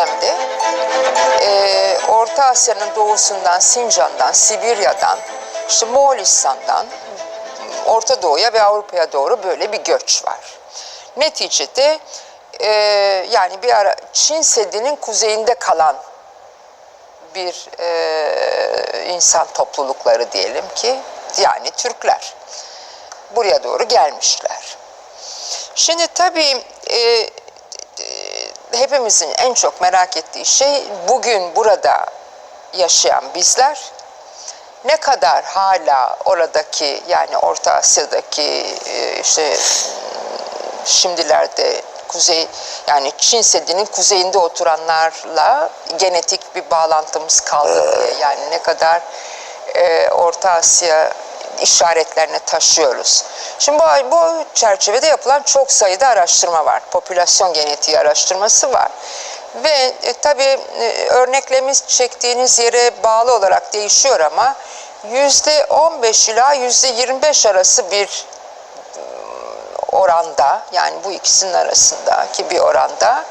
dönemde e, Orta Asya'nın doğusundan, Sincan'dan, Sibirya'dan, işte Moğolistan'dan Orta Doğu'ya ve Avrupa'ya doğru böyle bir göç var. Neticede e, yani bir ara Çin Seddi'nin kuzeyinde kalan bir e, insan toplulukları diyelim ki yani Türkler buraya doğru gelmişler. Şimdi tabii e, hepimizin en çok merak ettiği şey bugün burada yaşayan bizler ne kadar hala oradaki yani Orta Asya'daki e, işte şimdilerde kuzey yani Çin Seddi'nin kuzeyinde oturanlarla genetik bir bağlantımız kaldı diye yani ne kadar e, Orta Asya işaretlerini taşıyoruz. Şimdi bu, bu çerçevede yapılan çok sayıda araştırma var. Popülasyon genetiği araştırması var. Ve e, tabii e, örneklemiz çektiğiniz yere bağlı olarak değişiyor ama yüzde 15 ila yüzde 25 arası bir oranda yani bu ikisinin arasındaki bir oranda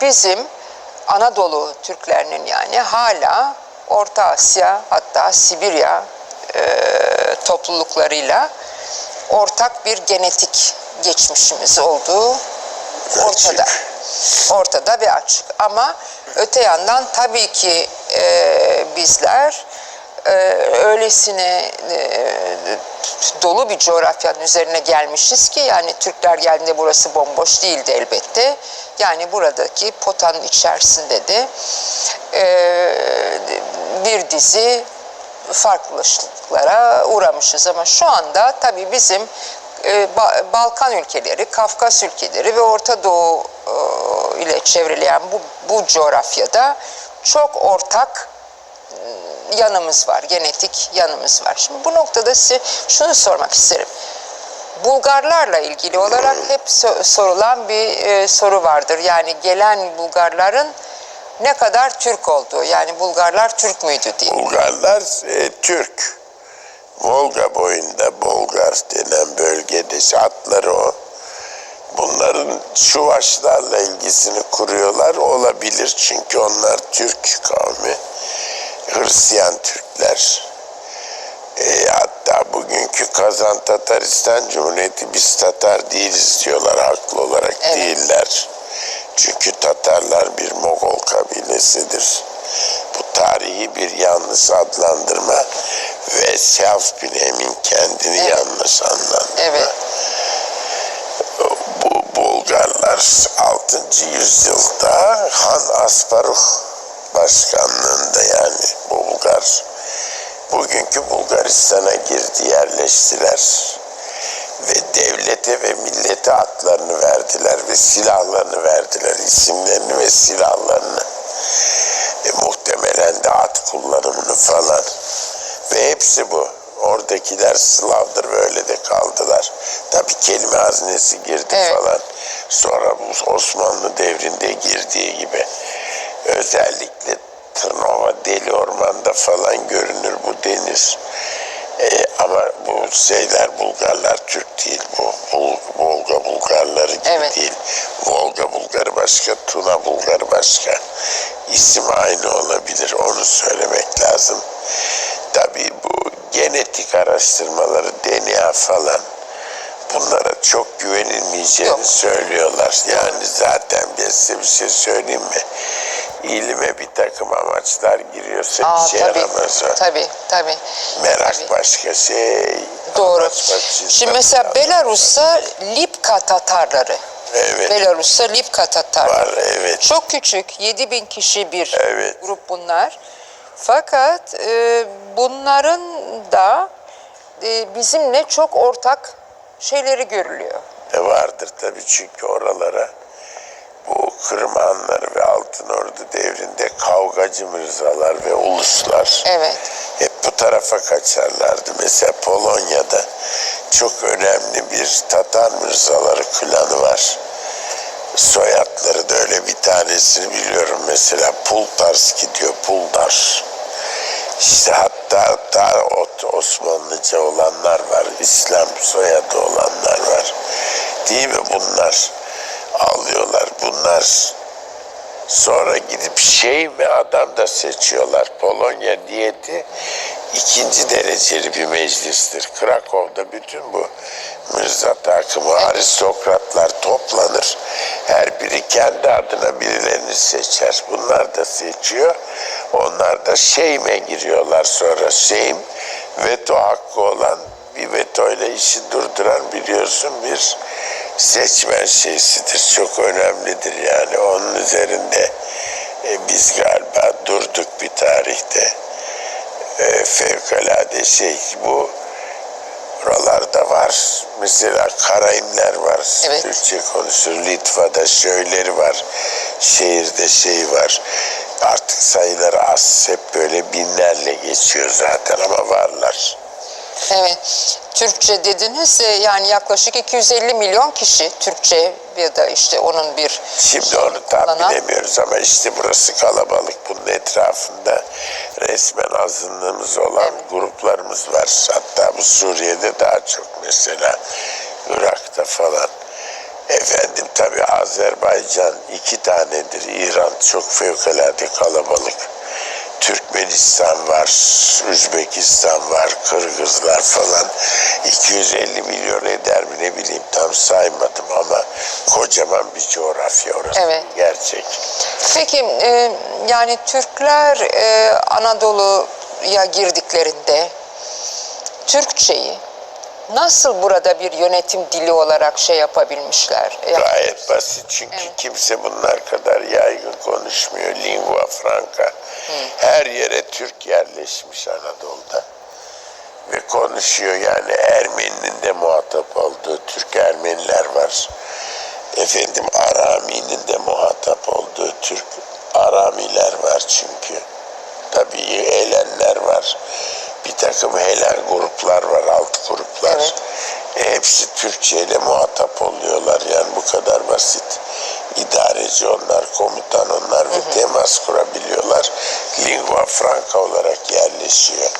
bizim Anadolu Türklerinin yani hala Orta Asya hatta Sibirya e, topluluklarıyla ortak bir genetik geçmişimiz olduğu ortada. Ortada ve açık. Ama öte yandan tabii ki e, bizler e, öylesine e, dolu bir coğrafyanın üzerine gelmişiz ki yani Türkler geldiğinde burası bomboş değildi elbette. Yani buradaki potanın içerisinde de e, bir dizi farklılıklara uğramışız ama şu anda tabii bizim e, Ba- Balkan ülkeleri, Kafkas ülkeleri ve Orta Doğu e, ile çevreleyen bu, bu coğrafyada çok ortak ıı, yanımız var, genetik yanımız var. Şimdi bu noktada size şunu sormak isterim. Bulgarlarla ilgili olarak hep so- sorulan bir e, soru vardır. Yani gelen Bulgarların ne kadar Türk olduğu, yani Bulgarlar Türk müydü diye. Bulgarlar e, Türk. Volga boyunda Bolgar denen bölgede adları o. Bunların Şuvaşlarla ilgisini kuruyorlar olabilir çünkü onlar Türk kavmi. Hristiyan Türkler. E, hatta bugünkü Kazan Tataristan Cumhuriyeti biz Tatar değiliz diyorlar haklı olarak Evet. değiller. Çünkü Tatarlar bir Mogol kabilesidir. Bu tarihi bir yanlış adlandırma ve Self Binem'in kendini Evet. yanlış anlandırma. Evet. Bu Bulgarlar 6. yüzyılda Han Asparuh başkanlığında yani Bulgar bugünkü Bulgaristan'a girdi yerleştiler ve devlete ve millete adlarını verdiler ve silahlarını verdiler isimlerini ve silahlarını de at kullanımını falan ve hepsi bu. Oradakiler Slav'dır böyle de kaldılar. Tabi kelime hazinesi girdi Evet. falan. Sonra bu Osmanlı devrinde girdiği gibi. Özellikle Tırnova Deli Orman'da falan görünür bu deniz. Ee, ama bu şeyler Bulgarlar Türk değil bu Bul- Volga Bulgarları gibi Evet. değil. Volga Bulgarı başka, Tuna Bulgarı başka. İsim aynı olabilir onu söylemek lazım. Tabii bu genetik araştırmaları DNA falan bunlara çok güvenilmeyeceğini Yok. söylüyorlar. Yani zaten ben size bir şey söyleyeyim mi? İlime bir takım amaçlar giriyorsa Aa, bir şey tabii, yaramaz o. tabii, tabii. Merak tabii. başka şey. Doğru. Şimdi mesela lazım. Belarus'ta Lipka Tatarları. Evet Belarus'ta Lipka Tatarları. var evet. Çok küçük, 7000 kişi bir Evet. grup bunlar. Fakat e, bunların da e, bizimle çok ortak şeyleri görülüyor. E vardır tabii çünkü oralara bu Kırım Hanları ve Altın Ordu devrinde kavgacı mırzalar ve uluslar Evet. hep bu tarafa kaçarlardı. Mesela Polonya'da çok önemli bir Tatar mırzaları klanı var. Soyadları da öyle bir tanesini biliyorum mesela Pultarski diyor Puldar. İşte hatta hatta Osmanlıca olanlar var, İslam soyadı olanlar var. Değil mi bunlar? Alıyorlar. Bunlar Sonra gidip şey ve adam da seçiyorlar. Polonya diyeti ikinci dereceli bir meclistir. Krakow'da bütün bu Mirza takımı aristokratlar toplanır. Her biri kendi adına birilerini seçer. Bunlar da seçiyor. Onlar da şeyme giriyorlar sonra. Şeym veto hakkı olan bir veto ile işi durduran biliyorsun bir seçmen şeysidir. Çok önemlidir yani. Onun üzerinde e, biz galiba durduk bir tarihte. E, fevkalade şey bu buralarda var. Mesela Karaimler var. Evet. Türkçe konuşur. Litva'da şöyleri var. Şehirde şey var. Artık sayıları az. Hep böyle binlerle geçiyor zaten ama varlar. Evet. Türkçe dediniz e, yani yaklaşık 250 milyon kişi Türkçe ya da işte onun bir Şimdi onu tam kullanan- bilemiyoruz ama işte burası kalabalık. Bunun etrafında resmen azınlığımız olan gruplarımız var. Hatta bu Suriye'de daha çok mesela Irak'ta falan. Efendim tabi Azerbaycan iki tanedir. İran çok fevkalade kalabalık. Türkmenistan var, Üzbekistan var, Kırgızlar falan 250 milyon eder mi ne bileyim tam saymadım ama kocaman bir coğrafya orası. Evet. Gerçek. Peki e, yani Türkler e, Anadolu'ya girdiklerinde Türkçeyi nasıl burada bir yönetim dili olarak şey yapabilmişler? Ya- Gayet basit çünkü kimse bunlar kadar yaygın konuşmuyor. Lingua franca. Her yere Türk yerleşmiş Anadolu'da. Ve konuşuyor yani Ermeni'nin de muhatap olduğu Türk Ermeniler var. Efendim Arami'nin de muhatap olduğu Türk Aramiler var çünkü. Bir takım Helen gruplar var, alt gruplar. Evet. E, hepsi Türkçe ile muhatap oluyorlar yani bu kadar basit. İdareci onlar, komutan onlar ve temas kurabiliyorlar. Lingua franca olarak yerleşiyor.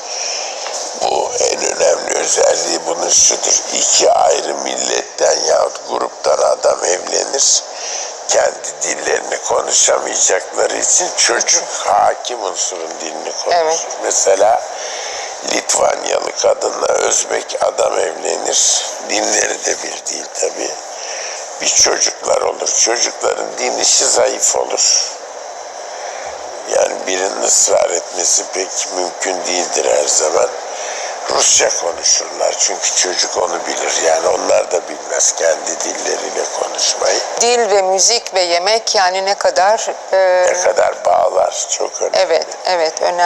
Bu en önemli özelliği bunun şudur. İki ayrı milletten yahut gruptan adam evlenir. Kendi dillerini konuşamayacakları için çocuk hakim unsurun dilini konuşur. Evet. Mesela Litvanyalı kadınla Özbek adam evlenir. Dinleri de bir değil tabii. Bir çocuklar olur. Çocukların din işi zayıf olur. Yani birinin ısrar etmesi pek mümkün değildir her zaman. Rusça konuşurlar çünkü çocuk onu bilir. Yani onlar da bilmez kendi dilleriyle konuşmayı. Dil ve müzik ve yemek yani ne kadar e, Ne kadar bağlar çok önemli. evet evet önemli.